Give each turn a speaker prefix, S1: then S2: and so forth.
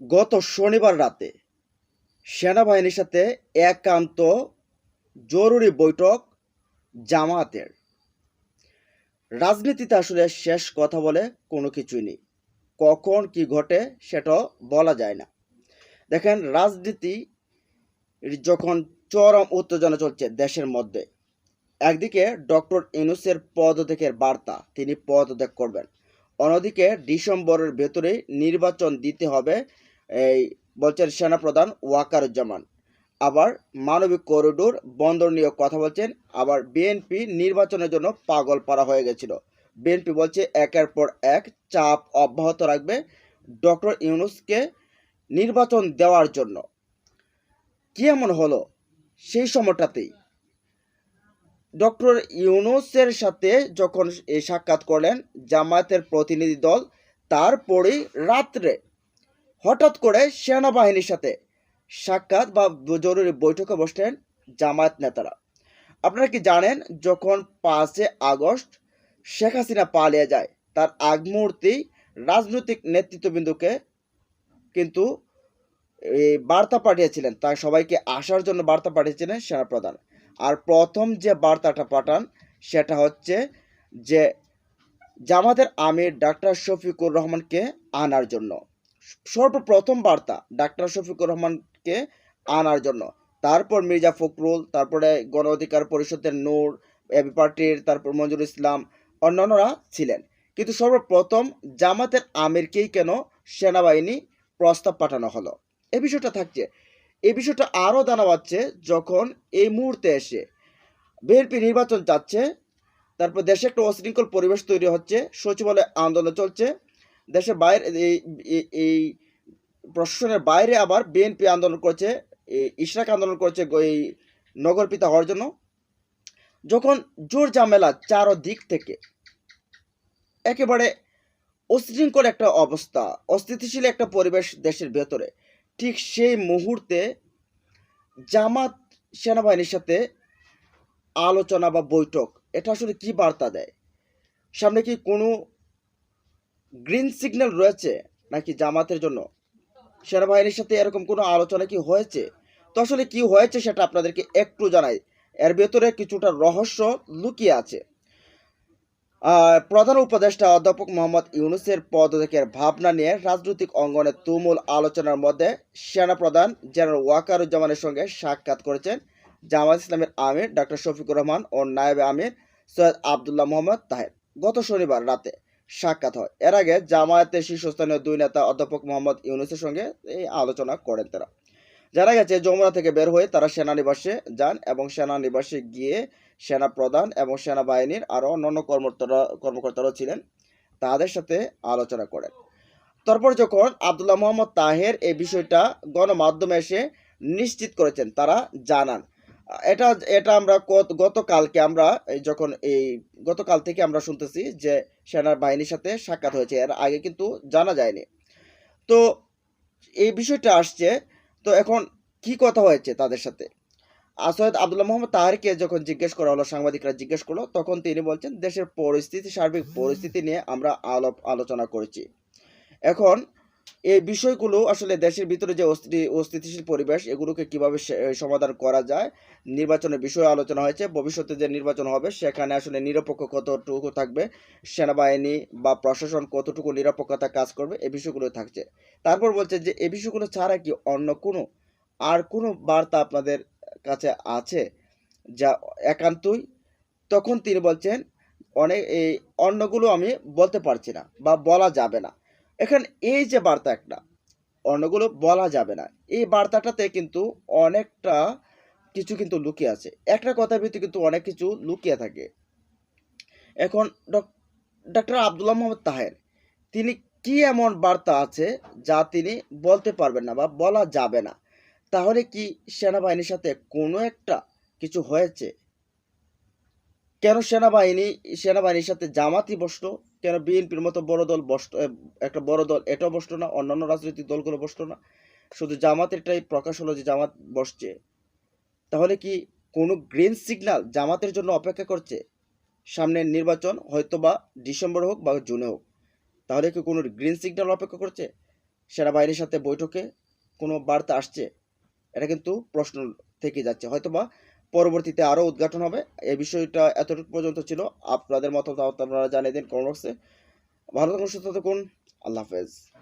S1: গত শনিবার রাতে সেনাবাহিনীর সাথে একান্ত জরুরি বৈঠক জামায়াতের। রাজনীতিতে আসলে শেষ কথা বলে কোনো কিছুই নেই। কখন কি ঘটে সেটাও বলা যায় না। দেখেন, রাজনীতি যখন চরম উত্তেজনা চলছে দেশের মধ্যে, একদিকে ডক্টর ইউনুসের পদত্যাগের বার্তা তিনি পদত্যাগ করবেন, অন্যদিকে ডিসেম্বরের ভেতরে নির্বাচন দিতে হবে এই বলছেন সেনাপ্রধান ওয়াকারুজ্জামান। আবার মানবিক করিডোর বন্দর নিয়ে কথা বলছেন, আবার বিএনপি নির্বাচনের জন্য পাগল পারা হয়ে গেছিল। বিএনপি বলছে একের পর এক চাপ অব্যাহত রাখবে ডক্টর ইউনুসকে নির্বাচন দেওয়ার জন্য। কি এমন হলো? সেই সময়টাতেই ডক্টর ইউনুসের সাথে যখন সাক্ষাৎ করলেন জামায়াতের প্রতিনিধি দল, তারপরেই রাত্রে হঠাৎ করে সেনাবাহিনীর সাথে সাক্ষাৎ বা জরুরি বৈঠকে বসলেন জামায়াত নেতারা। আপনারা কি জানেন, যখন পাঁচে আগস্ট শেখ হাসিনা পালিয়ে যায়, তার আগ রাজনৈতিক নেতৃত্ববৃন্দকে কিন্তু এই বার্তা পাঠিয়েছিলেন, তাই সবাইকে আসার জন্য বার্তা পাঠিয়েছিলেন সেনাপ্রধান। আর প্রথম যে বার্তাটা পাঠান, সেটা হচ্ছে যে জামাতের আমির ডাক্তার শফিকুর রহমানকে আনার জন্য। সর্বপ্রথম বার্তা ডাক্তার শফিকুর রহমানকে আনার জন্য। তারপর মির্জা ফখরুল, তারপরে গণ অধিকার পরিষদের নূর, এবি পার্টির, তারপর মঞ্জুর ইসলাম, অন্যান্যরা ছিলেন। কিন্তু সর্বপ্রথম জামাতের আমিরকেই কেন সেনাবাহিনী প্রস্তাব পাঠানো হলো? এ বিষয়টা থাকছে। এই বিষয়টা আরও জানা যাচ্ছে যখন এই মুহূর্তে এসে বিএনপি নির্বাচন চাচ্ছে তারপর দেশে একটা অশৃঙ্খল পরিবেশ তৈরি হচ্ছে, সচিবালয় আন্দোলন চলছে দেশের বাইরে, এই প্রশাসনের বাইরে আবার বিএনপি আন্দোলন করছে ইশরাক আন্দোলন করছে, এই নগরপিতা হওয়ার জন্য। যখন জোর ঝামেলা চারো দিক থেকে, একেবারে অশৃঙ্খল একটা অবস্থা, অস্থিতিশীল একটা পরিবেশ দেশের ভেতরে, ঠিক সেই মুহূর্তে জামাত সেনাবাহিনীর সাথে আলোচনা বা বৈঠক, এটা আসলে কি বার্তা দেয়? সামনে কি কোনো গ্রিন সিগন্যাল রয়েছে নাকি জামাতের জন্য? সেনাবাহিনীর সাথে এরকম কোনো আলোচনা কি হয়েছে? তো আসলে কি হয়েছে সেটা আপনাদেরকে একটু জানাই। এর ভেতরে কিছুটা রহস্য লুকিয়ে আছে। প্রধান উপদেষ্টা অধ্যাপক মোহাম্মদ ইউনুসের পদত্যাগের ভাবনা নিয়ে রাজনৈতিক অঙ্গনে তুমুল আলোচনার মধ্যে সেনাপ্রধান জেনারেল ওয়াকারুজ্জামানের সঙ্গে সাক্ষাৎ করেছেন জামাত ইসলামের আমির ডক্টর শফিকুর রহমান ও নায়েবে আমির সৈয়দ আবদুল্লাহ মোহাম্মদ তাহের। গত শনিবার রাতে সাক্ষাৎ হয়। এর আগে জামায়াতের শীর্ষস্থানীয় দুই নেতা অধ্যাপক মোহাম্মদ ইউনুসের সঙ্গে এই আলোচনা করেন তারা। জানা গেছে, যমুনা থেকে বের হয়ে তারা সেনানিবাসে যান এবং সেনানিবাসে গিয়ে সেনা প্রধান এবং সেনাবাহিনীর আরও অন্যান্য কর্মকর্তারা ছিলেন। তাদের সাথে আলোচনা করেন। তারপর যখন আবদুল্লাহ মোহাম্মদ তাহের এই বিষয়টা গণমাধ্যমে এসে নিশ্চিত করেছেন, তারা জানান। এটা এটা আমরা গতকালকে আমরা যখন এই, গতকাল থেকে আমরা শুনতেছি যে সেনার বাহিনীর সাথে সাক্ষাৎ হয়েছে, এর আগে কিন্তু জানা যায়নি। তো এই বিষয়টা আসছে, তো এখন কি কথা হয়েছে তাদের সাথে? আর সৈয়দ আবদুল্লাহ মোহাম্মদ তাহারকে যখন জিজ্ঞেস করা হলো, সাংবাদিকরা জিজ্ঞেস করল, তখন তিনি বলছেন, দেশের পরিস্থিতি, সার্বিক পরিস্থিতি নিয়ে আমরা আলাপ আলোচনা করেছি। এখন এই বিষয়গুলো আসলে দেশের ভিতরে যে অস্থিতি, অস্থিতিশীল পরিবেশ, এগুলোকে কীভাবে সমাধান করা যায়, নির্বাচনের বিষয়ে আলোচনা হয়েছে, ভবিষ্যতে যে নির্বাচন হবে সেখানে আসলে নিরপেক্ষ কতটুকু থাকবে, সেনাবাহিনী বা প্রশাসন কতটুকু নিরপেক্ষতা কাজ করবে এই বিষয়গুলো থাকছে। তারপর বলছে যে এই বিষয়গুলো ছাড়া কি অন্য কোনো, আর কোনো বার্তা আপনাদের কাছে আছে যা একান্তই? তখন তিনি বলছেন, অনেক, এই অন্যগুলো আমি বলতে পারছি না বা বলা যাবে না। এখানে এই যে বার্তা একটা, অন্যগুলো বলা যাবে না। এই বার্তাটাতে কিন্তু অনেকটা কিছু কিন্তু লুকিয়ে আছে। একটা কথার ভিতরে কিন্তু অনেক কিছু লুকিয়ে থাকে। এখন ডক্টর আবদুল্লাহ মোহাম্মদ তাহের, তিনি কি এমন বার্তা আছে যা তিনি বলতে পারবেন না বা বলা যাবে না? তাহলে কি সেনাবাহিনীর সাথে কোনো একটা কিছু হয়েছে? কেন সেনাবাহিনী, সেনাবাহিনীর সাথে জামাতই বসতো কেন বিএনপির মতো বড় দল বসতো একটা বড় দল এটাও বসতো না, অন্যান্য রাজনৈতিক দলগুলো বসতো না? শুধু জামাতেরটাই প্রকাশ হলো যে জামাত বসছে। তাহলে কি কোনো গ্রিন সিগনাল জামাতের জন্য অপেক্ষা করছে? সামনের নির্বাচন হয়তো বা ডিসেম্বর হোক বা জুনে হোক। তাহলে কি কোনো গ্রিন সিগন্যাল অপেক্ষা করছে? সেনাবাহিনীর সাথে বৈঠকে কোনো বার্তা আসছে? এটা কিন্তু প্রশ্ন থেকে যাচ্ছে। হয়তোবা পরবর্তীতে আরও উদ্ঘাটন হবে। এই বিষয়টা এতটুকু পর্যন্ত ছিল। আপনাদের মতামত আপনারা জানিয়ে দিন কমেন্ট বক্সে। ভালো থাকুন, সুস্থ থাকুন। আল্লাহ হাফেজ।